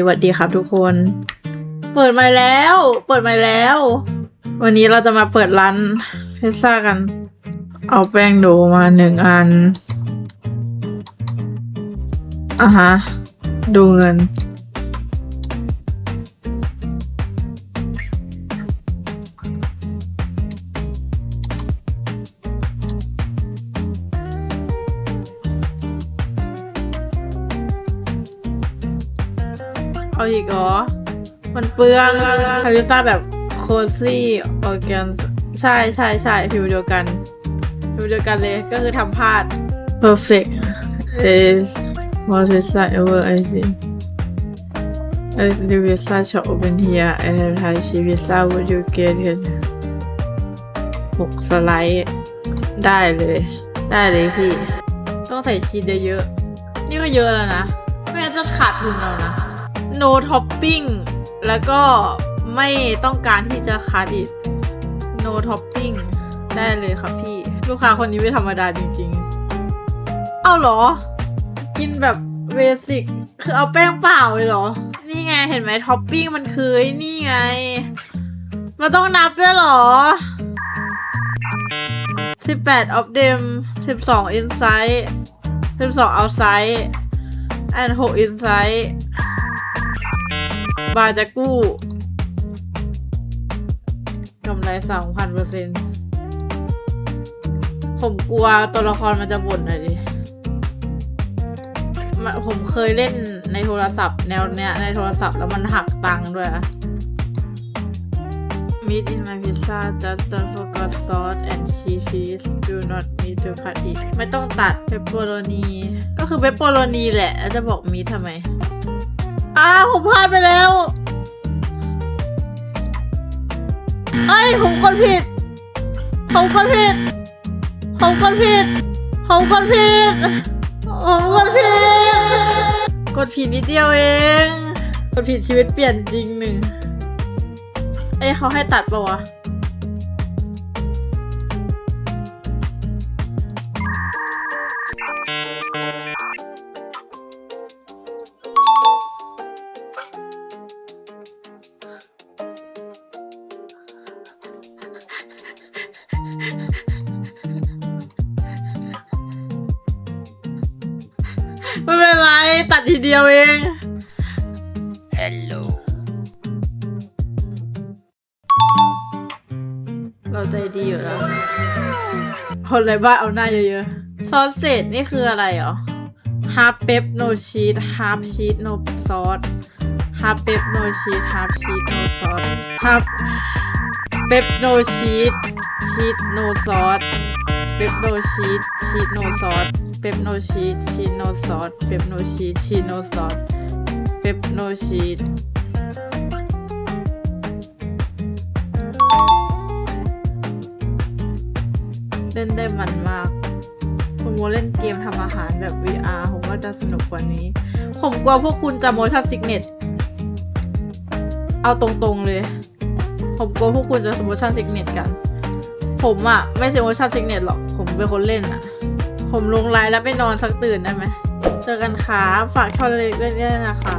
สวัสดีครับทุกคน เปิดใหม่แล้ว เปิดใหม่แล้ว วันนี้เราจะมาเปิดร้านพิซซ่ากัน เอาแป้งโดมาหนึ่งอันอะฮะ ดูเงิน เอาอีกเหรอ มันเปลืองทำพิซซ่าแบบโคซี่ออร์แกนใช่ใช่ใช่ฟิวเดียวกันฟิวเดียวกันเลยก็คือทำพลาด perfect is what pizza ever I see If the pizza shop open here I have Thai cheese pizza would you get it หกสไลด์ ได้เลย ได้เลยพี่ ต้องใส่ชีสเยอะๆนี่ก็เยอะแล้วนะ ไม่งั้นจะขาดทุนเรานะ no topping แล้วก็ไม่ต้องการที่จะคัดอีก no topping ได้เลยครับพี่ ลูกค้าคนนี้ไม่ธรรมดาจริงๆ เอาเหรอ กินแบบเบสิกคือเอาแป้งเปล่าเลยเหรอ นี่ไงเห็นไหมท็อปปิ้งมันคือนี่ไง มันต้องนับด้วยเหรอ 18 of them 12 inside 12 outside and 6 inside บาจะกู้กำไรสองพันเปอร์เซ็นผมกลัวตัวละครมันจะบ่นหน่อยดิผมเคยเล่นในโทรศัพท์แนวเนี้ยในโทรศัพท์แล้วมันหักตังค์ด้วยอะ Meat in my pizza just don't forget sauce and cheese please do not need to cut it ไม่ต้องตัดเปปเปโรนี ก็คือเปปเปโรนีแหละ แล้วจะบอกมีทำไม ผมพลาดไปแล้วเอ้ยผมกดผิด ผมกดผิด ผมกดผิด ผมกดผิด ผมกดผิด กดผิดนิดเดียวเอง กดผิดชีวิตเปลี่ยนจริงหนึ่ง เอ้ยเขาให้ตัดปะวะ ไม่เป็นไร ตัดทีเดียวเอง Hello. เราใจดีอยู่แล้ว คนไรบ้านเอาหน้าเยอะๆ ซอสเศษนี่คืออะไรเหรอ half pep no cheese half cheese no sauce half pep no cheese half cheese no sauce half pep no cheese cheese no sauce pep no cheese cheese no sauce pep no cheese cheese no sauce pep no cheese cheese no sauce pep no cheese เเปปโนชีสชีโนซอสเปปโนชีสชีโนซอสเปปโนชีสเล่นได้มันมากผมว่าเล่นเกมทำอาหารแบบ VR ผมว่าจะสนุกกว่านี้ ผมกลัวพวกคุณจะโมชั่นสิกเน็ตเอาตรงๆเลย ผมกลัวพวกคุณจะโมชั่นสิกเน็ตกัน ผมอะไม่ใช่โมชั่นสิกเน็ตหรอก ผมเป็นคนเล่นอะ ผมลงไลน์แล้วไปนอนสักตื่นได้ไหม เจอกันค่ะฝากช่องเล็กๆด้วยนะคะ